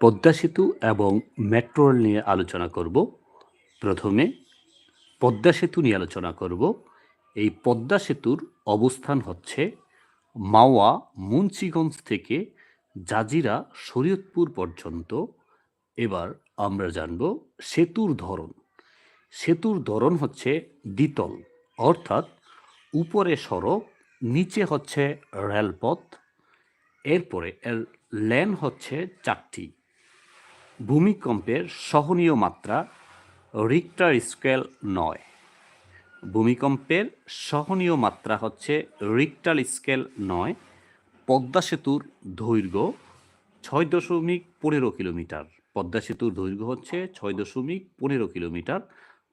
পদ্মা সেতু এবং metro rail নিয়ে আলোচনা করব। প্রথমে পদ্মা সেতু নিয়ে আলোচনা করব। এই পদ্মা সেতুর অবস্থান হচ্ছে মাওয়া মুন্সিগঞ্জ থেকে জাজিরা শরীয়তপুর পর্যন্ত। এবার আমরা জানব সেতুর ধরন। সেতুর ধরন হচ্ছে দ্বিতল, অর্থাৎ উপরে সড়ক, নিচে হচ্ছে রেলপথ। এরপরে এর লেন হচ্ছে চারটি। ভূমিকম্পের সহনীয় মাত্রা রিক্টার স্কেল নয়। ভূমিকম্পের সহনীয় মাত্রা হচ্ছে রিক্টার স্কেল নয়, পদ্মা সেতুর দৈর্ঘ্য ছয় দশমিক পনেরো কিলোমিটার। পদ্মা সেতুর দৈর্ঘ্য হচ্ছে ছয় দশমিক পনেরো কিলোমিটার,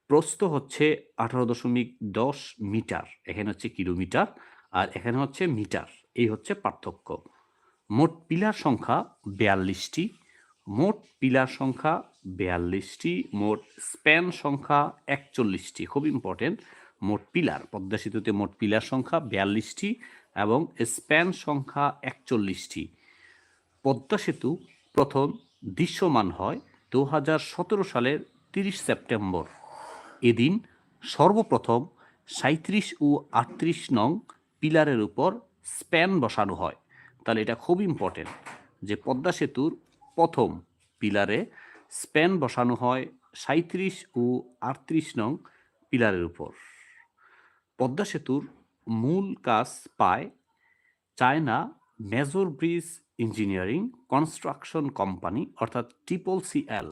প্রস্থ হচ্ছে আঠারো দশমিক দশ মিটার। এখানে হচ্ছে কিলোমিটার আর এখানে হচ্ছে মিটার। এই হচ্ছে পার্থক্য। মোট পিলার সংখ্যা বিয়াল্লিশটি। মোট পিলার সংখ্যা বিয়াল্লিশটি, মোট স্প্যান সংখ্যা একচল্লিশটি, খুব ইম্পর্টেন্ট মোট পিলার পদ্মা সেতুতে মোট পিলার সংখ্যা বিয়াল্লিশটি এবং স্প্যান সংখ্যা একচল্লিশটি। পদ্মা সেতু প্রথম দৃশ্যমান হয় দু হাজার সতেরো সালের তিরিশ সেপ্টেম্বর। এদিন সর্বপ্রথম সাঁত্রিশ ও আটত্রিশ নং পিলারের উপর স্প্যান বসানো হয়। তাহলে এটা খুব ইম্পর্টেন্ট যে পদ্মা সেতুর প্রথম পিলারে স্প্যান বসানো হয় সাঁত্রিশ ও আটত্রিশ নং পিলারের উপর। পদ্মা সেতুর মূল কাজ পায় China major bridge engineering construction company, অর্থাৎ triple C L,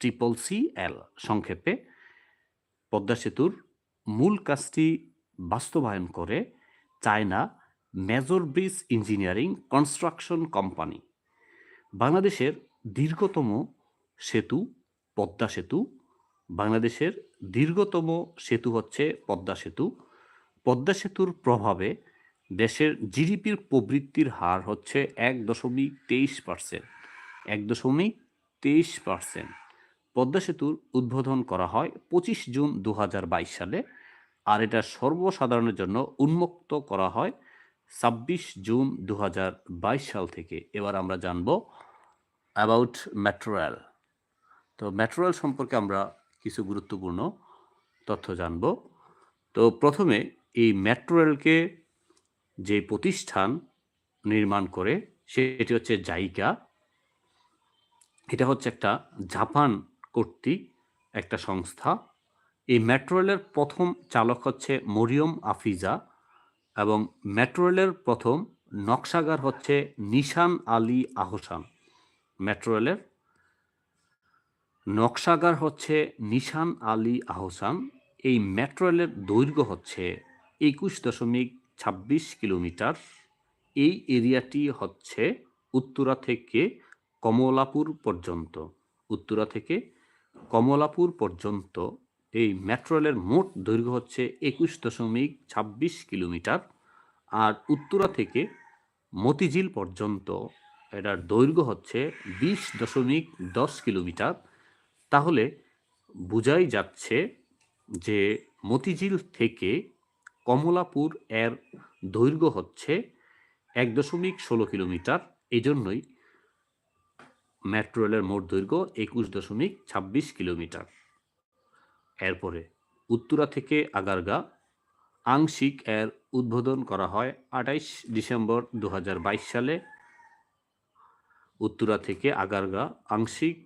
triple C L সংক্ষেপে। পদ্মা সেতুর মূল কাজটি বাস্তবায়ন করে China major bridge engineering construction company. বাংলাদেশের দীর্ঘতম সেতু পদ্মা সেতু, বাংলাদেশের দীর্ঘতম সেতু হচ্ছে পদ্মা সেতু। পদ্মা সেতুর প্রভাবে দেশের জিডিপির প্রবৃত্তির হার হচ্ছে এক দশমিক তেইশ পার্সেন্ট, এক দশমিক তেইশ পার্সেন্ট। পদ্মা সেতুর উদ্বোধন করা হয় পঁচিশ জুন দু হাজার বাইশ সালে, আর এটা সর্বসাধারণের জন্য উন্মুক্ত করা হয় ছাব্বিশ জুন দু হাজার বাইশ সাল থেকে এবার আমরা জানব অ্যাবাউট মেট্রো রেল তো মেট্রো রেল সম্পর্কে আমরা কিছু গুরুত্বপূর্ণ তথ্য জানব। তো প্রথমে এই মেট্রো রেলকে যে প্রতিষ্ঠান নির্মাণ করে, সেটি হচ্ছে জাইকা। এটা হচ্ছে একটা জাপান কর্তৃক একটা সংস্থা। এই মেট্রো রেলের প্রথম চালক হচ্ছে মরিয়ম আফিজা। এবং মেট্রো রেলের প্রথম নকশাগার হচ্ছে নিশান আলী আহসান। মেট্রো রেলের নকশাগার হচ্ছে নিশান আলী আহসান। এই মেট্রো রেলের দৈর্ঘ্য হচ্ছে একুশ দশমিক ছাব্বিশ কিলোমিটার। এই এরিয়াটি হচ্ছে উত্তরা থেকে কমলাপুর পর্যন্ত। উত্তরা থেকে কমলাপুর পর্যন্ত এই মেট্রো রেলের মোট দৈর্ঘ্য হচ্ছে একুশ দশমিক ছাব্বিশ কিলোমিটার আর উত্তরা থেকে মতিঝিল পর্যন্ত এটার দৈর্ঘ্য হচ্ছে বিশ দশমিক দশ কিলোমিটার। তাহলে বোঝাই যাচ্ছে যে মতিঝিল থেকে কমলাপুর এর দৈর্ঘ্য হচ্ছে এক দশমিক ষোলো কিলোমিটার। এই জন্যই মেট্রো রেলের মোট দৈর্ঘ্য একুশ দশমিক ছাব্বিশ কিলোমিটার। এরপরে উত্তরা থেকে আগারগা, আংশিক এর উদ্বোধন করা হয় আঠাইশ ডিসেম্বর দু হাজার বাইশ সালে। উত্তরা থেকে আগারগা, আংশিক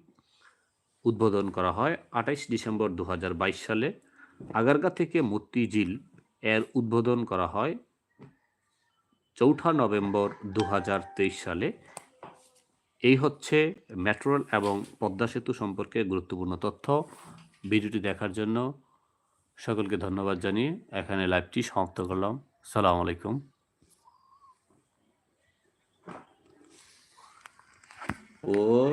উদ্বোধন করা হয় আঠাইশ ডিসেম্বর দু হাজার বাইশ সালে। আগারগা থেকে মতিঝিল এর উদ্বোধন করা হয় চৌঠা নভেম্বর দু হাজার তেইশ সালে। এই হচ্ছে মেট্রোল এবং পদ্মা সেতু সম্পর্কে গুরুত্বপূর্ণ তথ্য। ভিডিওটি দেখার জন্য সকলকে ধন্যবাদ জানিয়ে এখানে লাইভটি সমাপ্ত করলাম। সালাম আলাইকুম। ও